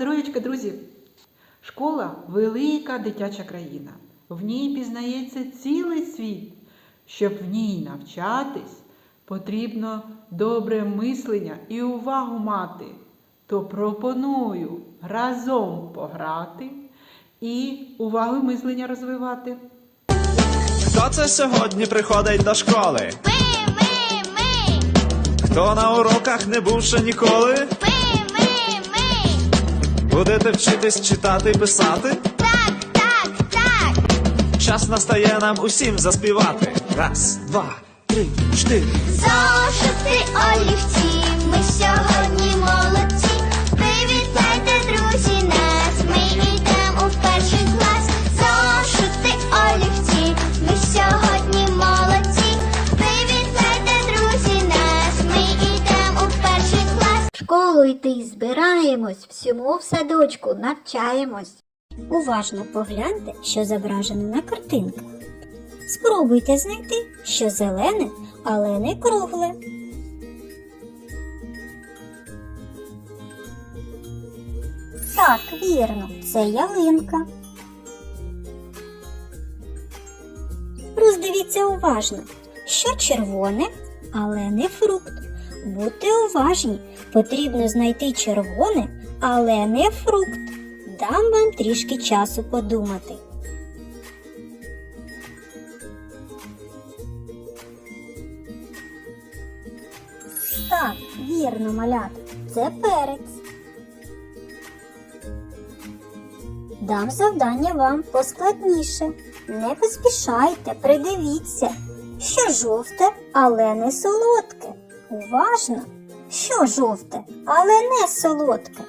Здоров'ячка, друзі! Школа велика дитяча країна. В ній пізнається цілий світ. Щоб в ній навчатись, потрібно добре мислення і увагу мати. То пропоную разом пограти і увагу мислення розвивати. Хто це сьогодні приходить до школи? Ми, ми, ми, Хто на уроках не був ще ніколи? Будете вчитись читати і писати? Так, так, так. Час настає нам усім заспівати. Раз, два, три, чотири. Зошити олівці, ми сьогодні школу йти збираємось, всьому в садочку навчаємось. Уважно погляньте, що зображено на картинках. Спробуйте знайти, що зелене, але не кругле. Так, вірно, це ялинка. Роздивіться уважно, що червоне, але не фрукт. Будьте уважні, потрібно знайти червоне, але не фрукт. Дам вам трішки часу подумати. Так, вірно, малята, це перець. Дам завдання вам поскладніше. Не поспішайте, придивіться, що жовте, але не солодке. Уважно, що жовте, але не солодке.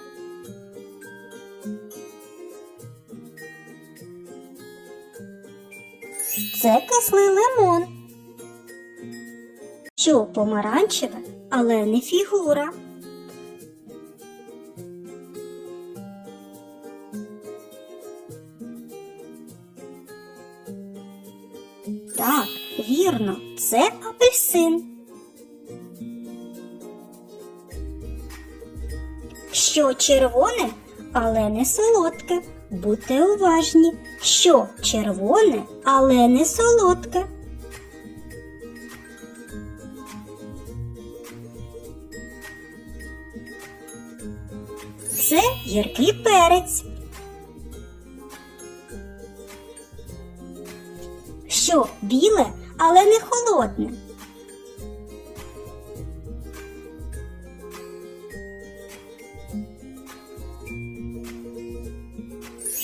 Це кислий лимон. Що помаранчеве, але не фігура. Так, вірно, це апельсин. Що червоне, але не солодке. Будьте уважні, що червоне, але не солодке. Це гіркий перець. Що біле, але не холодне.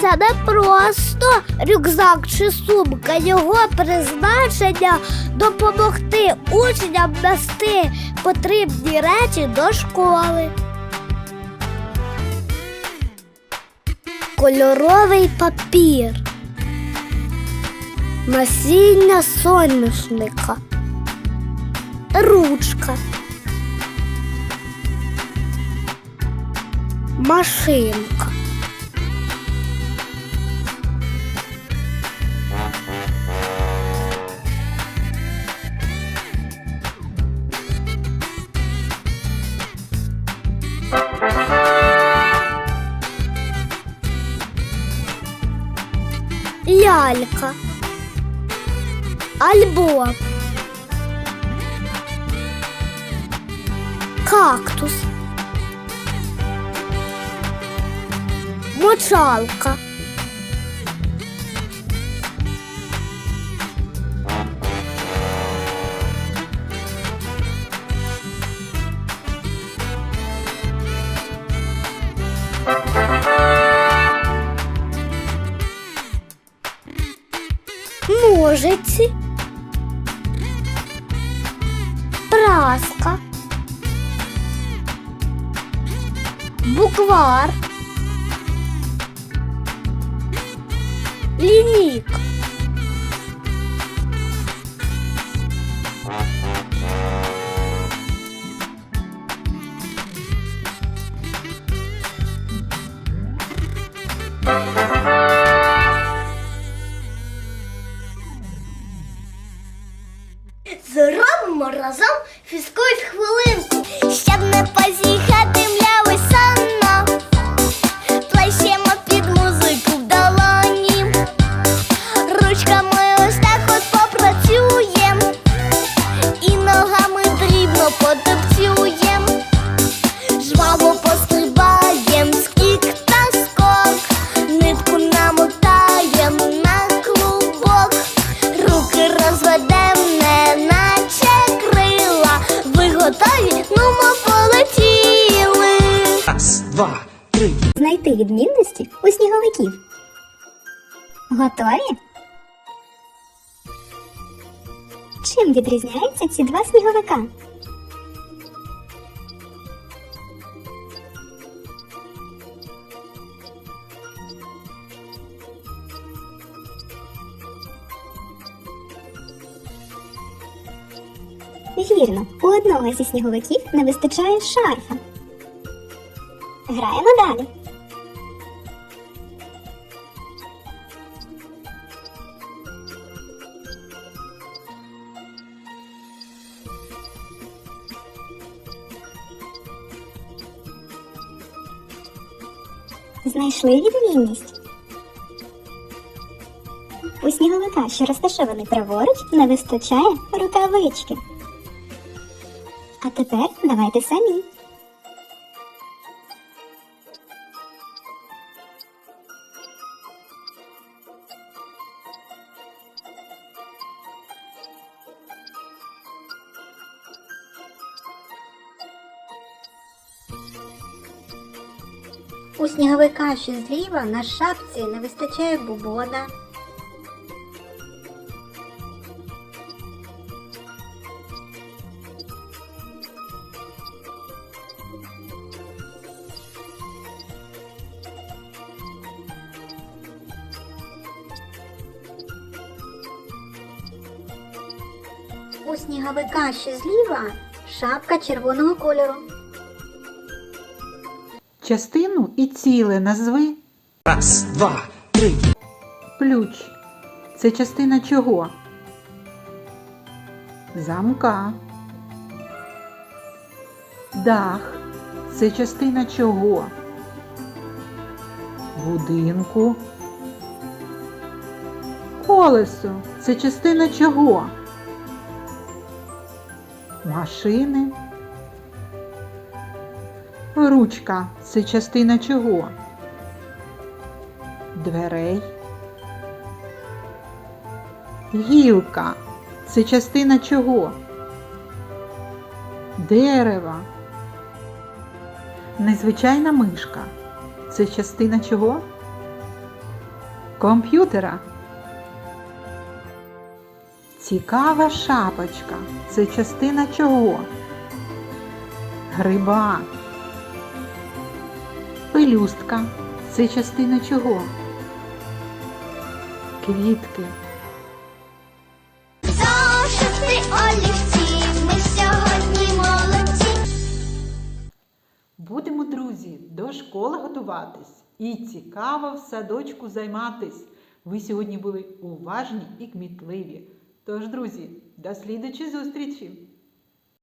це не просто рюкзак чи сумка. Його призначення допомогти учням нести потрібні речі до школи. Кольоровий папір. Насіння соняшника. Ручка. Машинка. Лялька, альбом, кактус, мочалка, Ножиці. Праска. Буквар. Лінійка. Не наче крила. Ви готові? Ну ми полетіли. Раз, два, три. Знайти відмінності у сніговиків. Готові? Чим відрізняються ці два сніговика? Вірно, у одного зі сніговиків не вистачає шарфа. Граємо далі. Знайшли відмінність. У сніговика, що розташований праворуч, не вистачає рукавички. А тепер давайте самі. У сніговика, що зліва, на шапці не вистачає бубона. У сніговика, що зліва, шапка червоного кольору. Частину і ціле назви Раз, два, три. ключ. Це частина чого? Замка. Дах. Це частина чого? Будинку. Колесо. Це частина чого? Машини. Ручка. Це частина чого? Дверей. Гілка. Це частина чого? Дерева. Незвичайна мишка. Це частина чого? Комп'ютера. Цікава шапочка. Це частина чого? Гриба. Пелюстка. Це частина чого? Квітки. Зошити олівці, ми сьогодні молодці. Будемо, друзі, до школи готуватись і цікаво в садочку займатись. Ви сьогодні були уважні і кмітливі. Тож, друзі, до слідучої зустрічі!